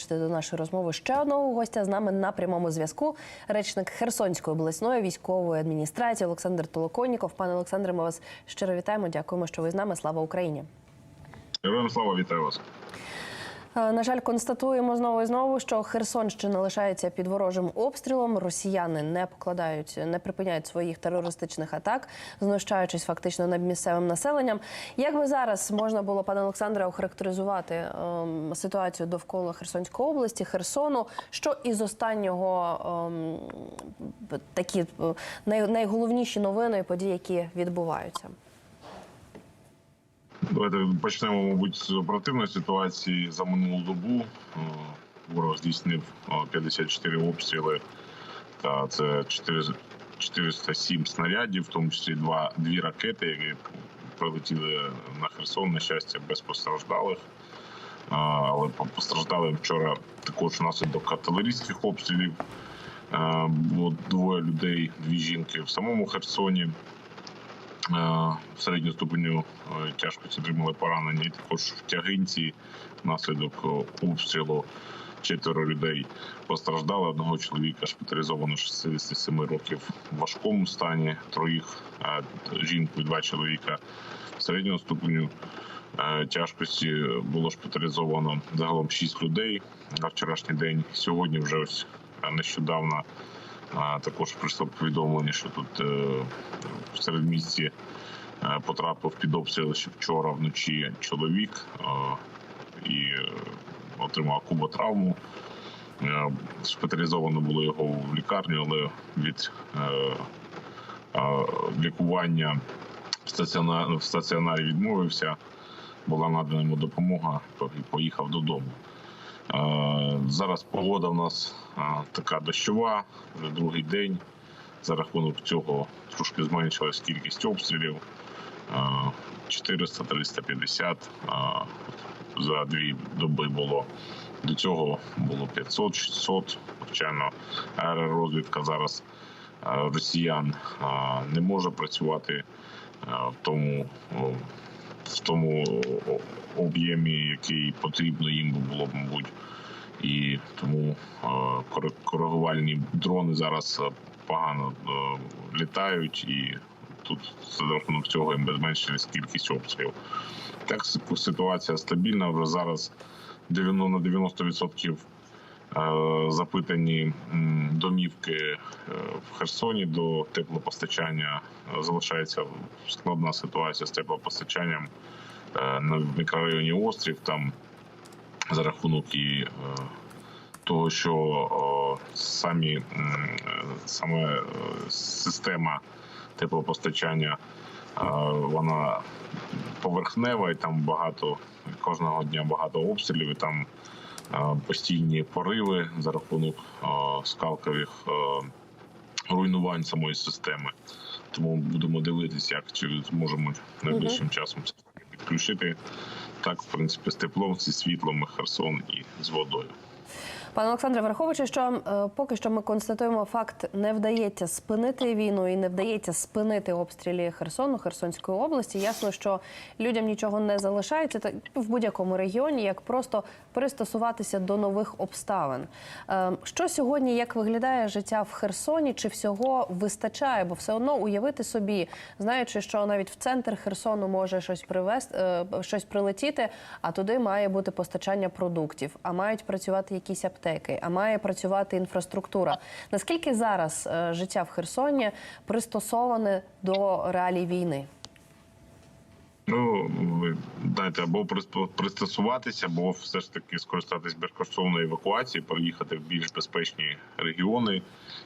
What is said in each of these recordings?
долучити до нашої розмови ще одного гостя з нами на прямому зв'язку. Речник Херсонської обласної військової адміністрації Олександр Толоконніков. Пане Олександре, ми вас щиро вітаємо. Дякуємо, що ви з нами. Слава Україні. Героям слава вітаю вас. Е, На жаль, констатуємо знову і знову, що Херсонщина лишається під ворожим обстрілом. Росіяни не покладають, не припиняють своїх терористичних атак, знущаючись фактично над місцевим населенням. Як би зараз можна було, пане Олександре, охарактеризувати ем, ситуацію довкола Херсонської області, Херсону? Що із останнього ем, такі е, най, найголовніші новини і події, які відбуваються? Давайте почнемо, мабуть, з оперативної ситуації за минулу добу. Е, Ворог здійснив е, 54 обстріли, та це 4 407 снарядів, в тому числі два дві ракети, які прилетіли на Херсон. На щастя, без постраждалих. Е, Але по- постраждали вчора також внаслідок артилерійських обстрілів. Е, Було двоє людей, дві жінки в самому Херсоні. Середнього ступеню е, тяжкості отримали поранення. І також в тягинці внаслідок е, обстрілу четверо людей постраждали. Одного чоловіка шпиталізовано 67 років в важкому стані, троїх е, жінку і два чоловіка середнього ступеню. Тяжкості було шпиталізовано загалом 6 людей на вчорашній день. Сьогодні вже ось нещодавно а також прийшло повідомлення, що тут е, в середмісті е, потрапив під обстріл ще вчора вночі чоловік е, і отримав куботравму. Шпиталізовано було його в лікарню, але від лікування в стаціонарі відмовився. Була надана йому допомога поїхав додому. Зараз погода в нас така дощова, вже другий день. За рахунок цього трошки зменшилась кількість обстрілів. Е, 400-350 е, за дві доби було. До цього було 500-600. Звичайно, аеророзвідка зараз росіян не може працювати в тому в тому об'ємі, який потрібно їм було мабуть. І тому е, коригувальні дрони зараз е, погано е, літають, і тут за рахунок цього їм зменшилась кількість обстрілів. Так ситуація стабільна. Вже зараз 90 на 90% е, запитані домівки в Херсоні до теплопостачання. Залишається складна ситуація з теплопостачанням на мікрорайоні Острів. Там за рахунок і е, того, що о, самі е, саме е, система теплопостачання е, вона поверхнева, і там багато кожного дня багато обстрілів. і Там е, постійні пориви за рахунок е, скалкових е, руйнувань самої системи. Тому будемо дивитися, як чи зможемо найближчим часом це підключити. Так, в принципі, з теплом, зі світлом, Херсон і з водою. Пане Олександре, враховуючи, що е, поки що ми констатуємо факт, не вдається спинити війну і не вдається спинити обстріли Херсону, Херсонської області. Ясно, що людям нічого не залишається та в будь-якому регіоні, як просто пристосуватися до нових обставин. Е, Що сьогодні як виглядає життя в Херсоні? Чи всього вистачає? Бо все одно уявити собі, знаючи, що навіть в центр Херсону може щось привезти, е, щось прилетіти, а туди має бути постачання продуктів, а мають працювати якісь аптеки, а має працювати інфраструктура. Наскільки зараз е, життя в Херсоні пристосоване до реалій війни? Ну, знаєте, або пристосуватися, або все ж таки скористатись безкоштовною евакуацією, переїхати в більш безпечні регіони,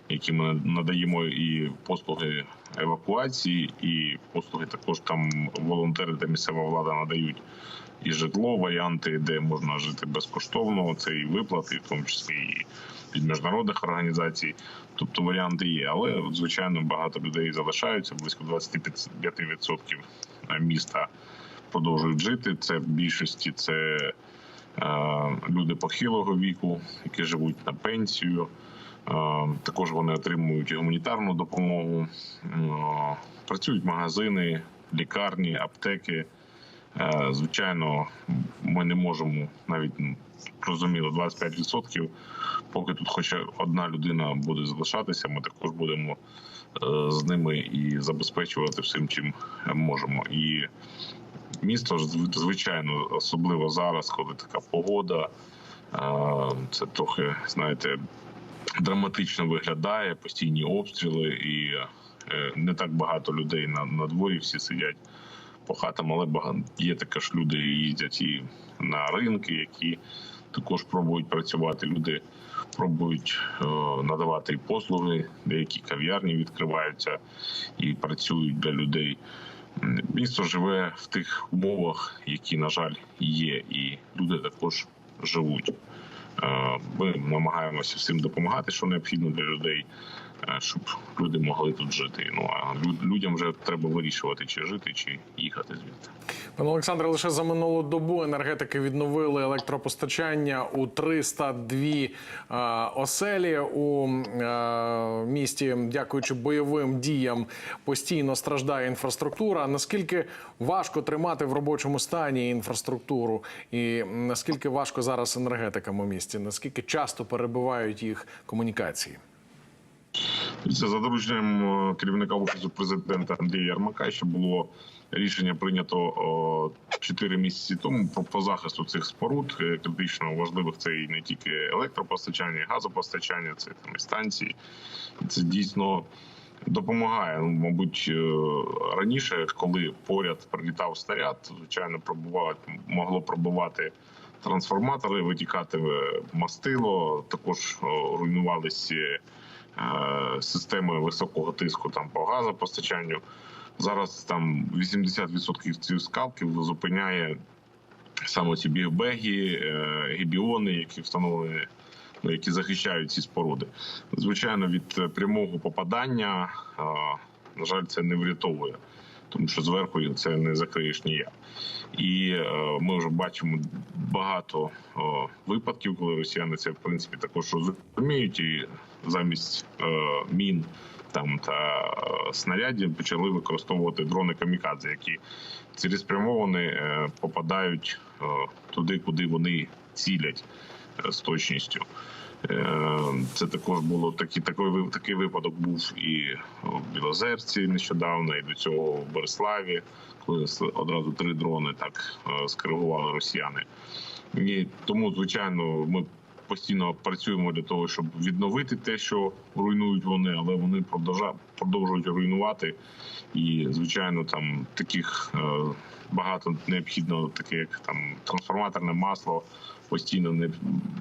які ми надаємо і послуги евакуації, і послуги також там волонтери та місцева влада надають і житло, варіанти, де можна жити безкоштовно. Це і виплати, в тому числі і від міжнародних організацій. Тобто варіанти є, але звичайно багато людей залишаються близько 25% міста продовжують жити. Це в більшості це е, люди похилого віку, які живуть на пенсію. Е, також вони отримують гуманітарну допомогу. Е, працюють магазини, лікарні, аптеки. Звичайно, ми не можемо навіть ну, розуміло 25%, поки тут хоча одна людина буде залишатися, ми також будемо з ними і забезпечувати всім, чим можемо. І місто звичайно, особливо зараз, коли така погода, це трохи, знаєте, драматично виглядає, постійні обстріли, і е, не так багато людей на, на дворі, всі сидять по хатам, але багато є також люди, їздять і на ринки, які також пробують працювати. Люди пробують надавати послуги, деякі кав'ярні відкриваються і працюють для людей. Місто живе в тих умовах, які, на жаль, є, і люди також живуть. Е, Ми намагаємося всім допомагати, що необхідно для людей, щоб люди могли тут жити. Ну а людям вже треба вирішувати, чи жити, чи їхати звідти. Пане Олександре, лише за минулу добу енергетики відновили електропостачання у 302 е, оселі у е, місті. Дякуючи бойовим діям, постійно страждає інфраструктура. Наскільки важко тримати в робочому стані інфраструктуру, і наскільки важко зараз енергетикам у місті? Наскільки часто перебувають їх комунікації? Це за дорученням е, керівника офісу президента Андрія Ярмака, що було рішення прийнято 4 місяці тому по, по захисту цих споруд е, критично важливих. Це і не тільки електропостачання, і газопостачання, це там і станції. Це дійсно допомагає. Ну, мабуть, е, раніше, коли поряд прилітав снаряд, звичайно, могло пробувати. Трансформатори витікати мастило, також руйнувалися е, системи високого тиску там по газопостачанню. Зараз там 80% цих скалків зупиняє саме ці біобеги, е, гібіони, які встановлені, ну, які захищають ці споруди. Звичайно, від е, прямого попадання, е, на жаль, це не врятовує, тому що зверху це не закриєш ніяк. І е, ми вже бачимо багато е, випадків, коли росіяни це в принципі також розуміють, і замість е, мін там та снарядів почали використовувати дрони камікадзе, які цілеспрямовано е, попадають туди, куди вони цілять з точністю. Е, Це також було такий, такий, такий випадок був і в Білозерці нещодавно, і до цього в Бориславі, коли одразу три дрони так е, скоригували росіяни. І тому, звичайно, ми постійно працюємо для того, щоб відновити те, що руйнують вони, але вони продовжують руйнувати. І, звичайно, там таких е, багато необхідно, таке як там трансформаторне масло, постійно не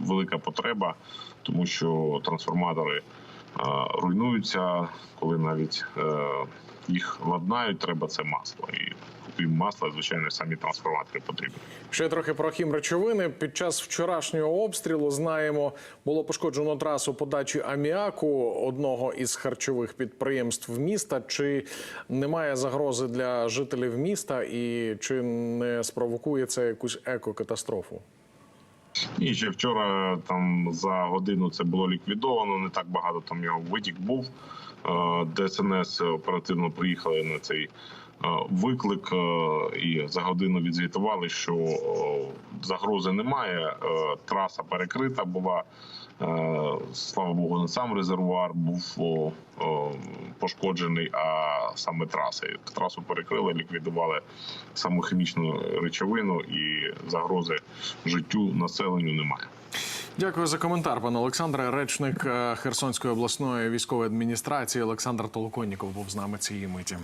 велика потреба, тому що трансформатори руйнуються, коли навіть е, їх ладнають, треба це масло. І крім масла, звичайно, самі трансформатори потрібні. Ще трохи про хімречовини. Під час вчорашнього обстрілу знаємо, було пошкоджено трасу подачі аміаку одного із харчових підприємств міста. Чи немає загрози для жителів міста, і чи не спровокує це якусь екокатастрофу? І ще вчора там за годину це було ліквідовано. Не так багато там його витік був. Е, ДСНС оперативно приїхали на цей е, виклик е, і за годину відзвітували, що загрози немає. Траса перекрита була. Слава Богу, не сам резервуар був пошкоджений, а саме траси. Трасу перекрили, ліквідували саму хімічну речовину і загрози життю населенню немає. Дякую за коментар, пане Олександре. Речник е, Херсонської обласної військової адміністрації Олександр Толоконніков був з нами цієї миті.